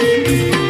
Música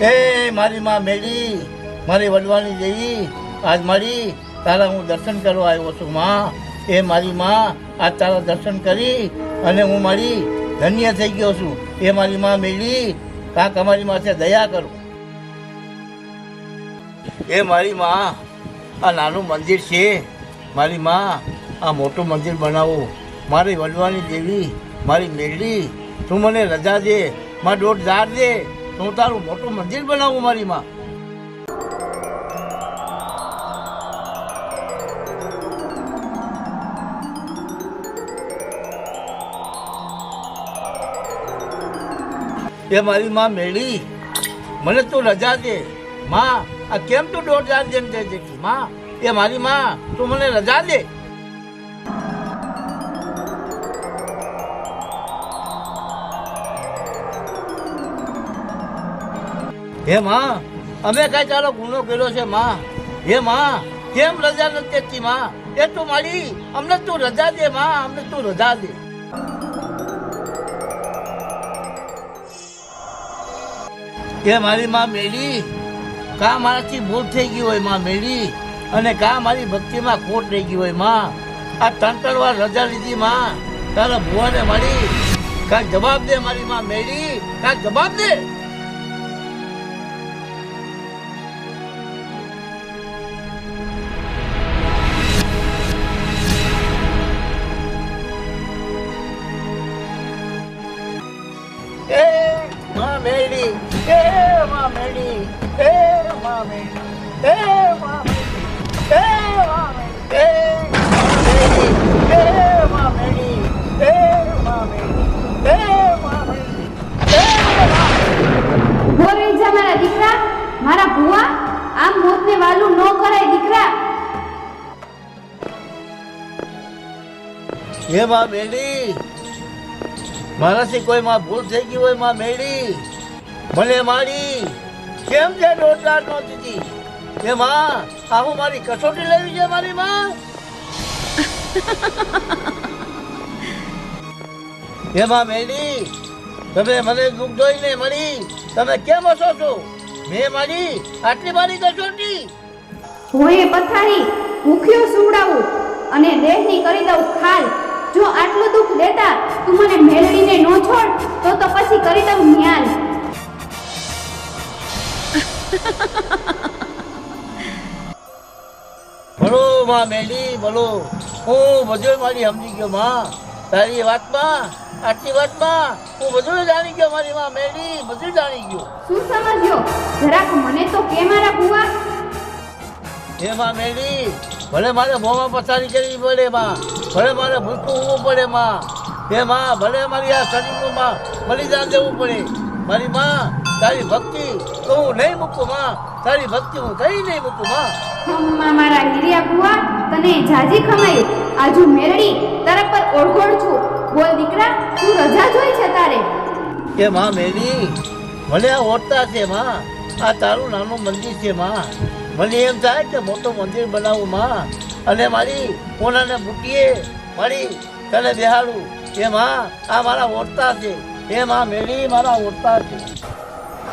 એ, મારી માં મેળી મારી વડવાની દેવી આજ મારી, તારા હું દર્શન કરવા આવ્યો છું માં. એ મારી માં, આજ તારા દર્શન કરી અને હું મારી ધન્ય થઈ ગયો છું. એ મારી માં મેળી કાંક અમારી માથે દયા કરો. એ મારી માં, આ નાનું મંદિર છે. મારી માં, આ મોટું મંદિર બનાવો. મારી વડવાની દેવી મારી મેળી તું મને રજા દે, માં દોઢ ઝાડ દે. તો હું તારું મોટું મંદિર બનાવું મારી માં. એ મારી માં મેળી. મને તું રજા દે. માં, આ કેમ તું દોઢ હજાર જેમ જાય છે માં, એ મારી માં, તું મને રજા દે. હે માં, અમે કઈ તારો ગુનો કર્યો છે માં? હે માં, કેમ રજા નથી દેતી માં? એ તું મારી, અમને તું રજા દે માં, અમને તું રજા દે. એ મારી માં મેળી કા મારાથી ભૂલ થઈ ગઈ હોયમાં મેળી અને કા મારી ભક્તિમાં ખોટ રહી ગઈ હોયમાં? આ ત્રણ ત્રણ વાર રજા લીધી માં, તારા ભુવાને મારી કાંઈક જવાબ દે મારી માં મેળી કાંઈક જવાબ દે? Swami, Dev Swami, Dev Swami, Dev Swami, Dev Swami, Dev Swami, Dev Swami, Dev બોલ જા મારા દીકરા મારા ભુવા આમ મોતને વાલું ન કરાય દીકરા હે માં મેડી મારાથી કોઈ માં ભૂલ થઈ ગઈ હોયમાં મેડી મને મારી કેમ છે રોજગાર નો દીધી હે માં આ હું મારી કસોટી લેવી છે મારી માં. હે માં મેડી તમે મને દુઃખ જોઈને મળી તમે કેમ હસો છો? મેં મારી આટલી મારી કસોટી. ભોએ પથારી ભૂખ્યો સુવડાવું અને દેહની કરી દઉં ખાલ. જો આટલું દુઃખ દેતા તું મને મેળવીને નો છોડ, તો તો પછી કરી દઉં ન્યાલ. ભલો માં મેલી બોલો. હું બધો મારી સમજી ગયો માં. તારી વાતમાં આટલી વાતમાં હું બધું જાણી ગયો મારી માં મેલી બધું જાણી ગયો. શું સમજ્યો? જરાક મને તો કે મારા બુવા હે માં મેલી ભલે મારે મોમાં પથારી કરવી પડે માં. ભલે મારે ભૂલકું હોવું પડે માં. હે માં ભલે મારી આ શરીરનું માં બલિદાન દેવું પડે. મારી માં તારી ભક્તિ તો હું નહીં મૂકું માં. તારી ભક્તિ હું કઈ નહીં મૂકું માં. મારા હીરિયા કુવા તને જાજી ખમાઈ. આજુ મેરડી તારા પર ઓળઘોળ છું. બોલ દીકરા તું રજા જોઈ છે તારે? એ માં મેરી ભલે આ ઓટતા છે માં. આ તારું નાનું મંદિર છે માં. મને એમ થાય કે મોટું મંદિર બનાવું માં. અને મારી કોનાને બુટીએ મારી તને બેહાડું. એ માં આ મારા ઓટતા છે. એ માં મેરી મારા ઓટતા છે.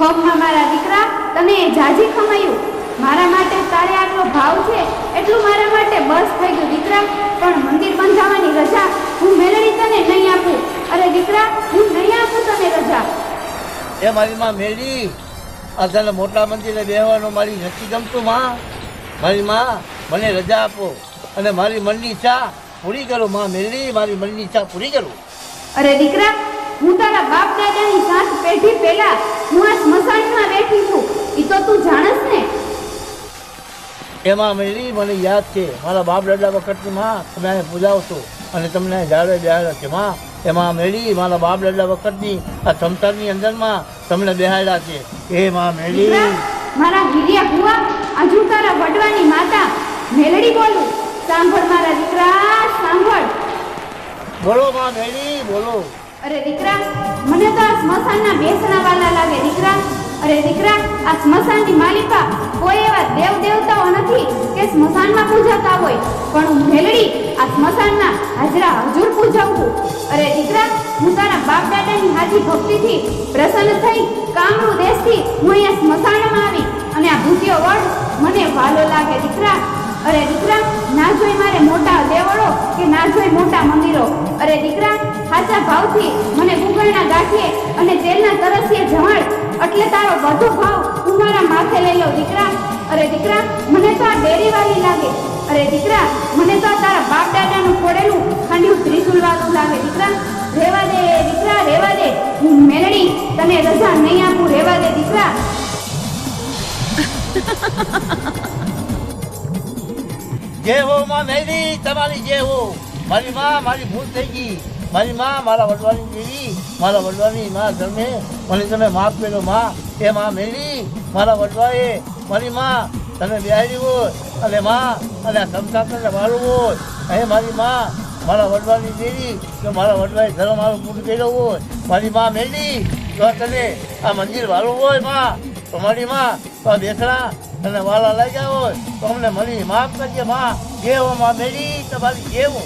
ખમમાં મારા દીકરા તને જાજી ખમાયું. મારા માટે તારે આટલો ભાવ છે? એટલું મારા માટે બસ થઈ ગયું દીકરા. પણ મંદિર બંધાવવાની રજા હું મેળવી તને નહીં આપું. અરે દીકરા હું નહીં આપું તને રજા. એ મારી માં મેળી. આ તને મોટા મંદિરે બેહવાનું મારી નથી ગમતું માં. મારી માં મને રજા આપો. અને મારી મનની ઈચ્છા પૂરી કરો માં મેળવી મારી મનની ઈચ્છા પૂરી કરો. અરે દીકરા હું તારા બાપ દાદાની સાત પેઢી પહેલા હું આ સ્મશાનમાં બેઠી છું. એ તો તું જાણસ ને? એમાં મેરી મને યાદ છે મારા બાપ દાદા વખતની માં તમે આને પૂજાવશો અને તમને જાડે બેહાડ્યા છે. માં એમાં મેળી મારા બાપ દાદા વખતની આ સમતારની અંદરમાં તમને બેહાડ્યા છે. એ માં મેળી મારા ગિરિયા ભુવા આજુ તારા વડવાની માતા. મેલડી બોલું. સાંભળ મારા દીકરા સાંભળ. બોલો માં મેળી બોલો. અરે દીકરા, મને તો આ સ્મશાનના બેસણા વાલા લાગે, દીકરા. અરે દીકરા, આ સ્મશાનની માલિકા કોઈ એવા દેવ દેવતાઓ નથી કે સ્મશાનમાં પૂજાતા હોય. પણ હું મેલડી આ સ્મશાનના હાજરા હજુર પૂજાવું. અરે દીકરા, હું તારા બાપ દાદાની હાજી ભક્તિથી પ્રસન્ન થઈ કામરૂ દેશથી હું અહીંયા સ્મશાનમાં આવી અને આ ભૂતિયો વડ મને વાલો લાગે, દીકરા. અરે દીકરા જોઈ મારે મોટા દેવળો કે ના જોઈ મોટા મંદિરો? અરે દીકરા, સાચા ભાવથી મને ગુગળના ગાંઠીએ અને તેલના તરસીએ જમાડ. એટલે તારો બધો ભાવ તું મારા માથે લઈ લો દીકરા. અરે દીકરા, મને તો આ ડેરીવાળી લાગે. અરે દીકરા, મને તો આ તારા બાપ દાદાનું ખોડેલું ત્રિશુલ વાળું લાગે. દીકરા રેવા દે, દીકરા રેવા દે. હું મેલડી, તને રજા નહીં આપું રેવા દે દીકરા. જય હો માં મેરી તમારી જય હો મારી માં મારી ભૂલ થઈ ગઈ. મારી માં મારા વડવાની દેવી મારા વડવાની માં ધર્મે મને તમે માફ કર્યો માં. એ માં મેરી. મારા વડવાએ મારી માં તમે બિહારી હોય. અને માં અને આ સંસારને વાળું હોય. હે મારી માં મારા વડવાની દેવી તો મારા વડવાએ ધર્મ મારો પૂરું કર્યો હોય. મારી માં મેરી. જો તને આ મંદિર વાળું હોયમાં. તો મારી માં તો બેસણા અને વાલા લઈ હોય તો અમને મળી માફ કરજે માં જેવો માં મેરી તમારી જેવો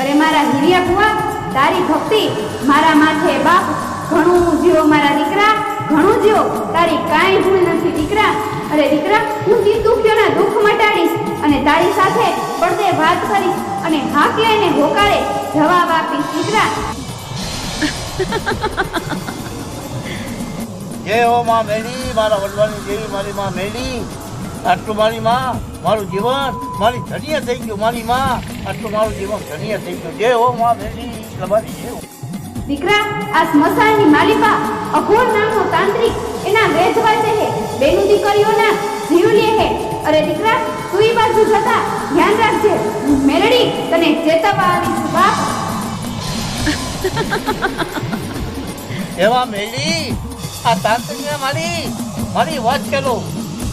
અરે મારા હિરિયા કુવા તારી ભક્તિ મારા માથે બાપ ઘણું જીવો મારા દીકરા ઘણું જીવો. તારી કાંઈ ભૂલ નથી દીકરા. અરે દીકરા હું દિન દુખ્યોના દુઃખ મટાડીશ અને તારી સાથે પડદે વાત કરીશ અને હાક લઈને હોકારે જવાબ આપીશ દીકરા. જય હો માં મેળી મારા વડવાની જેવી મારી માં મેળી. આટલું મારી માં મારું જીવન મારી ધન્ય થઈ ગયું મારી માં. આટલું મારું જીવન ધન્ય થઈ ગયું. જય હો માં મેળી તમારી જેવો દીકરા આ સ્મશાનની માલિકા અઘોર નામનો તાંત્રિક. એના વેધ વાંચે હે બેનું દીકરીઓના જીવ લે હે. અરે દીકરા તું ઈ બાજુ જતા ધ્યાન રાખજે. મેળડી તને ચેતવવા આવી છું બાપ. એવા મેલી આ તાંત્રિકને મારી મારી વાત કરો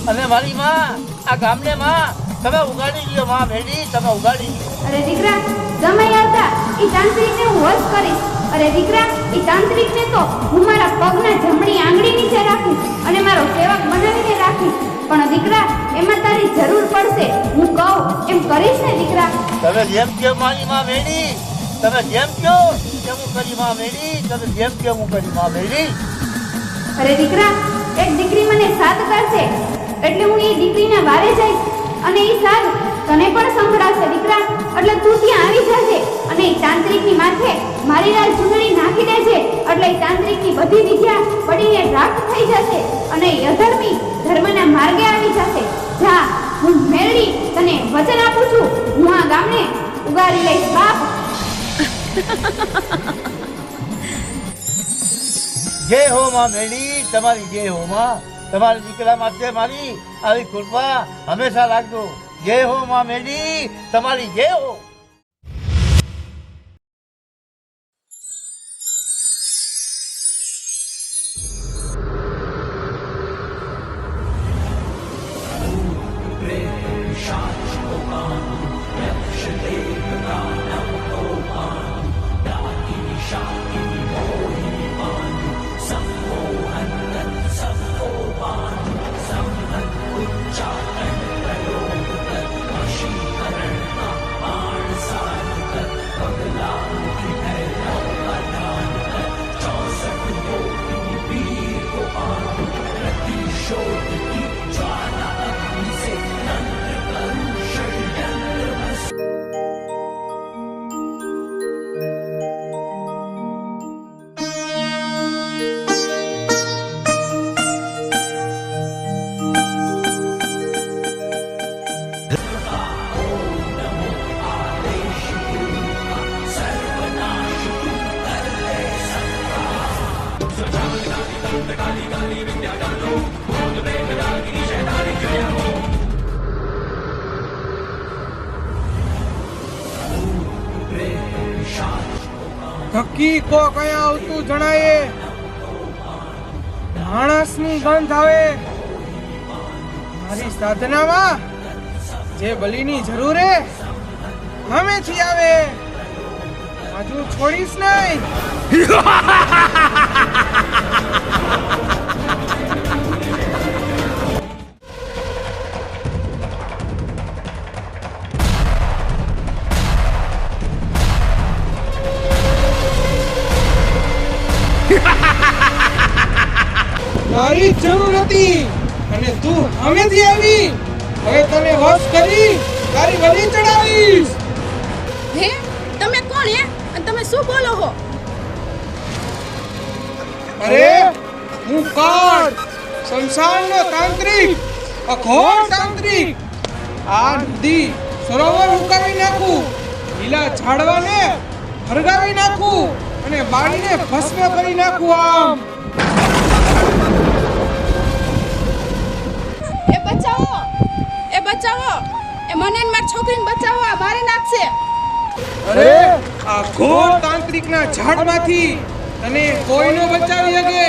અને મારી માં આ ગામને માં તમે ઉગાડી લ્યો માં ભેડી તમે ઉગાડી અરે દીકરા સમય આવતા એ તાંત્રિકને હું વશ કરીશ. અરે દીકરા ઈ તાંત્રિકને તો હું મારા પગના જમણી આંગળી નીચે રાખીશ અને મારો સેવક બનાવીને રાખીશ. પણ દીકરા એમાં તારી જરૂર પડશે. હું કહું એમ કરીશ ને દીકરા? તમે જેમ કે મારી માં મેલી તમે જેમ કહો તેમ હું કરી માં મેલી તમે જેમ કે હું કરી માં મેલી અરે દીકરા, એક દીકરી મને સાથ કરશે એટલે હું એ દીકરીના વારે જઈશ અને એ સાથ તને પણ સંભળાશે દીકરા. એટલે તું ત્યાં આવી જજે અને એ તાંત્રિકની માથે મારી લાલ ચૂંટણી નાખી દેજે. એટલે એ તાંત્રિકની બધી વિદ્યા પડીને રાખ થઈ જશે અને એ અધર્મી ધર્મના માર્ગે આવી જશે. જા, હું મેળવી તને વચન આપું છું. હું આ ગામને ઉગાડી લઈશ, બાપ. જય હો માં મેળી તમારી જય હો માં. તમારા દીકરા માટે મારી આવી કૃપા હંમેશા રાખજો. જય હો માં મેળી તમારી જય હો. સાધનામાં જે બલિની જરૂર હે હમેથી આવે. હજુ છોડીશ નહીં. તારી જરૂર હતી. અને તું સામેથી આવી. હવે તને વશ કરી તારી બલી ચડાવીશ. હે? તમે કોણ હે? અને તમે શું બોલો હો? અરે હું કાળ સંસારનો તાંત્રિક અઘોર તાંત્રિક. આ નદી સરોવર ઉકાવી નાખું લીલા ઝાડવાને ફરગાવી નાખું અને બાળીને ભસ્મ કરી નાખું આમ. બચાવો. એ બચાવો. એ મને ને મારી છોકરીને બચાવો. આ મારે નાખશે અરે આ ઘોર તાંત્રિકના ઝાડમાંથી તને કોઈ ન બચાવી શકે?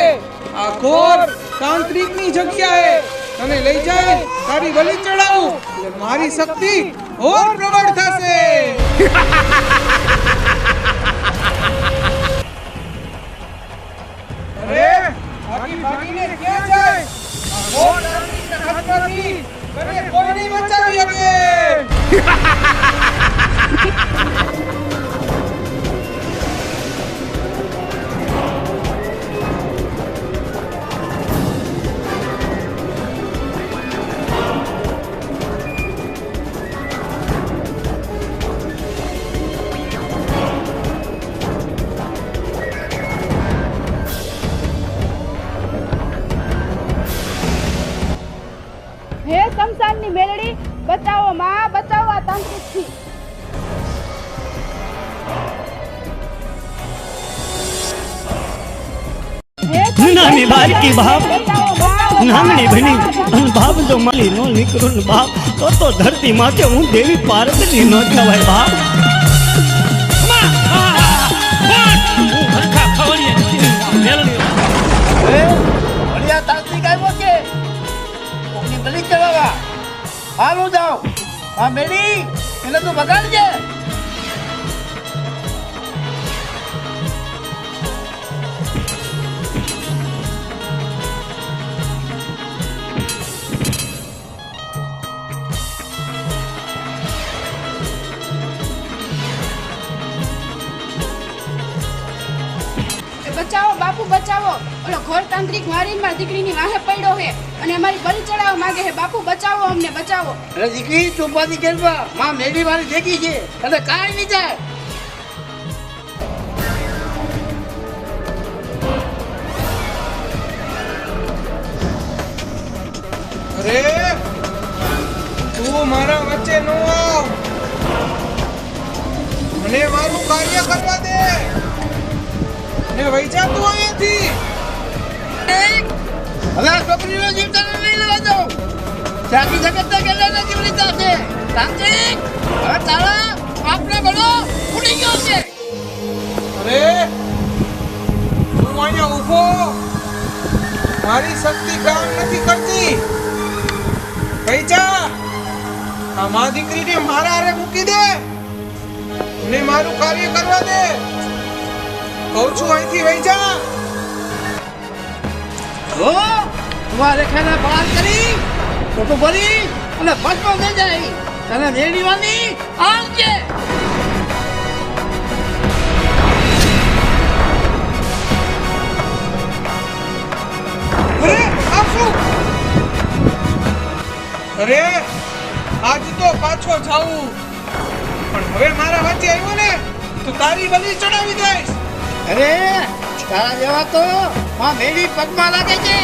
આ ઘોર તાંત્રિકની જગ્યાએ તને લઈ જાય તારી બલિ ચડાવું એટલે મારી શક્તિ ઓર પ્રબળ થશે. અરે ભાગી ભાગીને ક્યાં જાય? આ ઘોર તાંત્રિકના હાથમાંથી તને કોઈ નહીં બચાવી શકે બાળકી બાપ. બચાવો, ભણી. અને બાપ જો માલી નો નીકળો ને બાપ તો તો ધરતી માથે હું દેવી પાર્વતી નો કહેવાય બાપ. આ મેડી એને તું બગાડજે. બાપુ બચાવો. ઓલો ઘોર તાંત્રિક મારી મારી દીકરીની વાહે પડ્યો હે. અને અમારી બલિ ચડાવવા માંગે હે. બાપુ, બચાવો અમને, બચાવો. અરે દીકરી ચોપાથી કરવા. માં મેડી વાળી દેખી છે. અને કાંઈ નહીં જાય અરે, તું મારા વચ્ચે નો આવ. મને મારું કાર્ય કરવા દે. ને વહી જા તું અહીંયાથી. હવે છોકરીનો જીવ તને નહીં લેવા દઉં સાચી જગતના ગેલાના જીવની સાથે તાંત્રિક હવે તારા બાપનો ગળો ઉડી ગયો છે. અરે હું અહીંયા ઊભો મારી શક્તિ કામ નથી કરતી. જા. આ મા દીકરીને મારા હારે મૂકી દે. ને મારું કાર્ય કરવા દે. કહું છું અહીંથી વહી જા. હો તમારે ખાના પાર કરી ખોટું ભરી અને ભસ્મ થઈ જાય. તને મેળવીવાની આમ છે. અરે આ શું? અરે આજ તો પાછો જાઉં. પણ હવે મારા વચ્ચે આવ્યો ને તો તારી બલી ચડાવી દઈશ. અરે તારા જેવા તો માં મેળી પગમાં લાગે છે.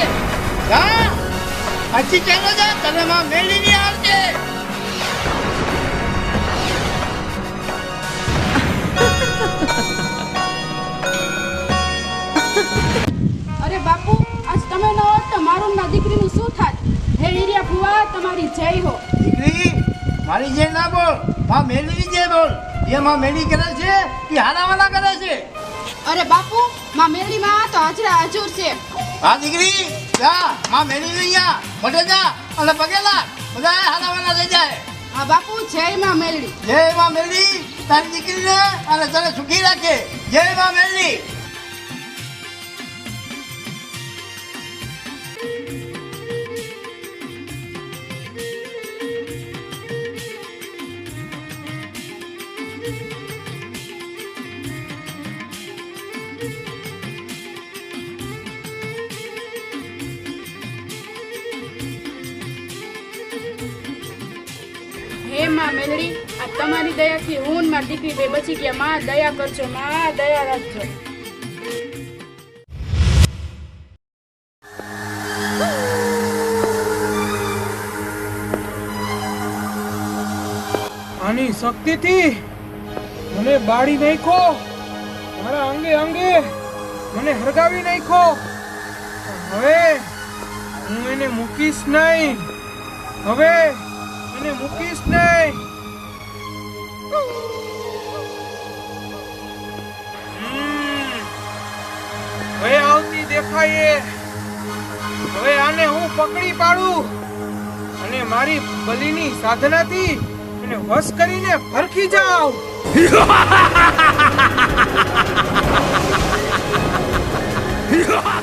જા હજી ચાલો જા તને માં મેળી ની આવશે અરે બાપુ આજ તમે ન હોત તો મારું ના દીકરીનું શું થાત? હે ઈરિયા ફુવા તમારી જય હો. દીકરી મારી જે ના બોલમાં મેળી જય બોલ. જે માં મેળી કરે છે એ હારાવાના કરે છે. અરે બાપુ માં મેળીમાં તો હાજરા હાજુર છે. હા દીકરી? જા માં મેળી અહીંયા મોઢે જા અને પગે લાગ. બધા હાલાવાના લઈ જાય. હા બાપુ જય માં મેળી જય માં મેળી તારી દીકરીને અને તને સુખી રાખે. જય માં મેળી માં મેલડી, આ તમારી દયાથી હું મારી દીકરી બે બચી ગયા. માં, દયા કરજો, માં, દયા રાખજો. આની શક્તિથી મને બાળી નાખો. મારા અંગે અંગે મને હરગાવી નાખો. હવે હું એને મૂકીશ નહીં. હવે એને મૂકીશ હવે આવતી દેખાય હવે આને હું પકડી પાડું. અને મારી બલિની સાધનાથી એને વશ કરીને ભરખી જાઉં. એ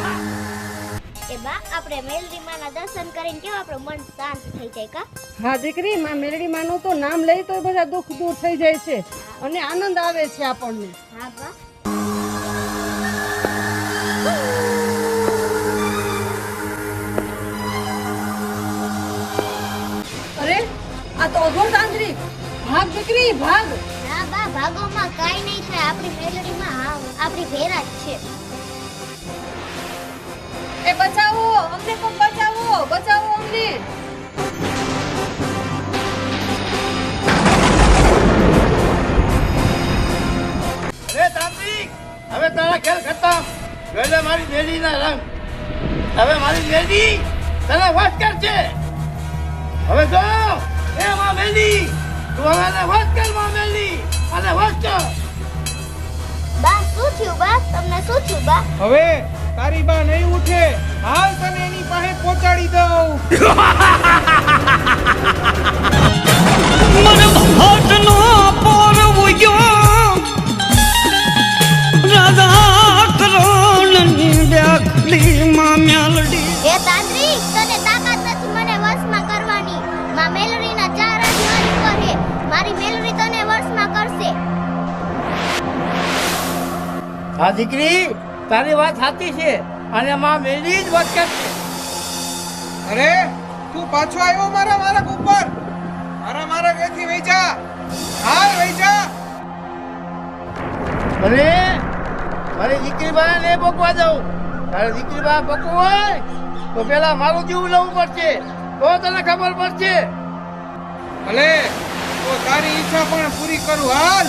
બા મેલડી માના દર્શન કરીને કેવું આપણું મન શાંત થઈ જાય કા? હા દીકરી માં મેલડી માનું તો નામ લઈ તો બધા દુઃખ દૂર થઈ જાય છે અને આનંદ આવે છે આપણને. હા બા. અરે આ તો તાંત્રિક. ભાગ દીકરી ભાગ. ના બા ભાગોમાં કાઈ નહીં થાય. આપણી મેલડીમાં હા આપણી ભેરા જ છે. એ બચાવો અમને પણ બચાવો બચાવો અમને. અરે તાંત્રિક હવે તારા ખેલ ખતમ. ગયેલે મારી મેલીના રંગ. હવે મારી બેડી તને વશ કરશે હવે જો એ માં મેલી. તું હવે ને વશ કરમાં મેલી. અને વશ કર. બા શું થયું બા? તમને શું થયું બા? હવે તારી બા નહીં ઉઠે. હાલ તને એની પાસે પહોંચાડી દઉં. મને ભાટનો પોરવયો રાધા કરોણની ડાકલી માં મ્યાલડી. હે તાંત્રિક તને તાકાત નથી મને વશમાં કરવાની. માં મેલડીના ચાર જ મારી હે. મારી તને વશમાં કરશે. હા દીકરી? તારી વાત સાચી છે અને માં મેલી જ વાત કરશે અરે તું પાછો આવ્યો મારા મારા ઉપર. મારા મારા ઘેરથી વહી જા. હાલ વહી જા. અરે મારી દીકરી બા ને પકવા દઉં તારે દીકરી બા પકવું હોય તો પેલા મારું જીવ લેવું પડશે. તો તને ખબર પડશે. ભલે તો તારી ઈચ્છા પણ પૂરી કરું. હાલ.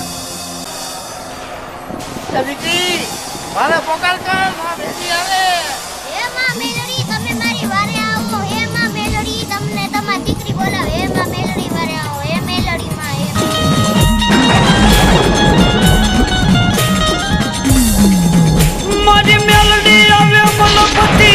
દીકરી મારે પોકાર કરમાં બેટી આવે. હે માં મેલડી તમે મારી વારે આવો. હે માં મેલડી તમને તમારી દીકરી બોલાવે. હે માં મેલડી વારે આવો. હે મેલડી માં હે મારી મેલડી આવે મલપતિ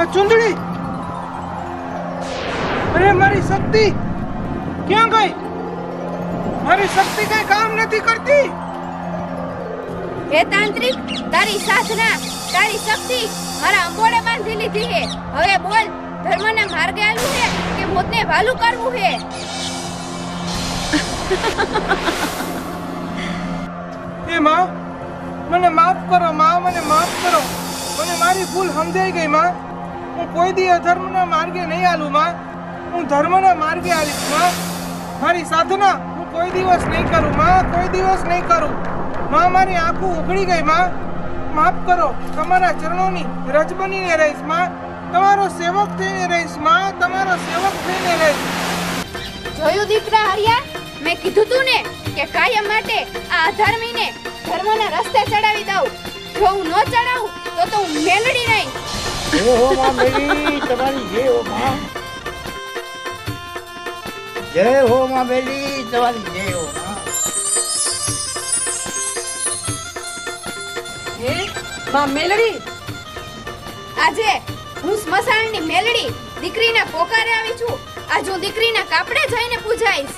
આ ચુંદડી! અરે મારી શક્તિ! ક્યાં ગઈ? મારી શક્તિ કઈ કામ નથી કરતી? હે તાંત્રિક તારી સાધના તારી શક્તિ મારા અંગોળે બાંધી લીધી હે. હવે બોલ ધર્મને માર્ગે આલવું હે કે મોતને ભાલું કરવું હે? એ માં મને માફ કરો માં મને માફ કરો. મને મારી ભૂલ સમજાઈ ગઈ માં. હું કોઈ દી અધર્મના માર્ગે નહીં હાલું, માં. હું ધર્મના માર્ગે આવીશમાં. મારી સાધના હું કોઈ દિવસ નહીં કરું, માં. કોઈ દિવસ નહીં કરું. માં, મારી આંખો ઉઘડી ગઈ, માં. માફ કરો, તમારા ચરણોની રજ બનીને રહીશ, માં. તમારો સેવક થઈને રહીશ, માં. તમારો સેવક થઈને રહીશ. જોયું દીકરા હરિયા? મેં કીધું તું ને કે કાયમ માટે આ અધર્મીને ધર્મના રસ્તે ચડાવી દઉં. જો હું ન ચડાવું, તો તો હું મેલડી નહીં. જય માં મેલી તમારી જય હો માં જય હો માં મેલી તમારી જય હો હે? માં મેલડી? આજે હું સ્મશાનની મેલડી દીકરીના પોકારે આવી છું. આજ હું દીકરીના કાપડે જઈને પૂજાઈશ.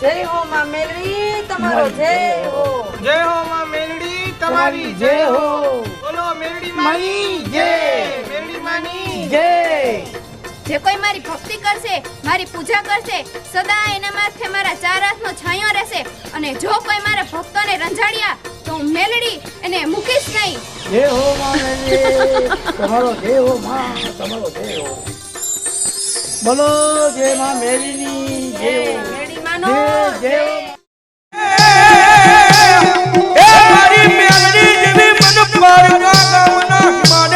જય હો માં મેલડી તમારો જય હો. જય હો માં મેલડી. તમારી જય હો બોલો મેરડી માની જય મેરડી માની જય જે કોઈ મારી ભક્તિ કરશે મારી પૂજા કરશે સદા એના માથે મારા ચાર હાથનો છાંયો રહેશે અને જો કોઈ મારા ભક્તોને રંજાડ્યા તો હું મેલડી એને મૂકીશ નહીં જય હો માં તમારો જય હો માં તમારો જય હો બોલો જય માં મેલીની જય મેલડી માનો જય હો એ મારી তোমার না কামনা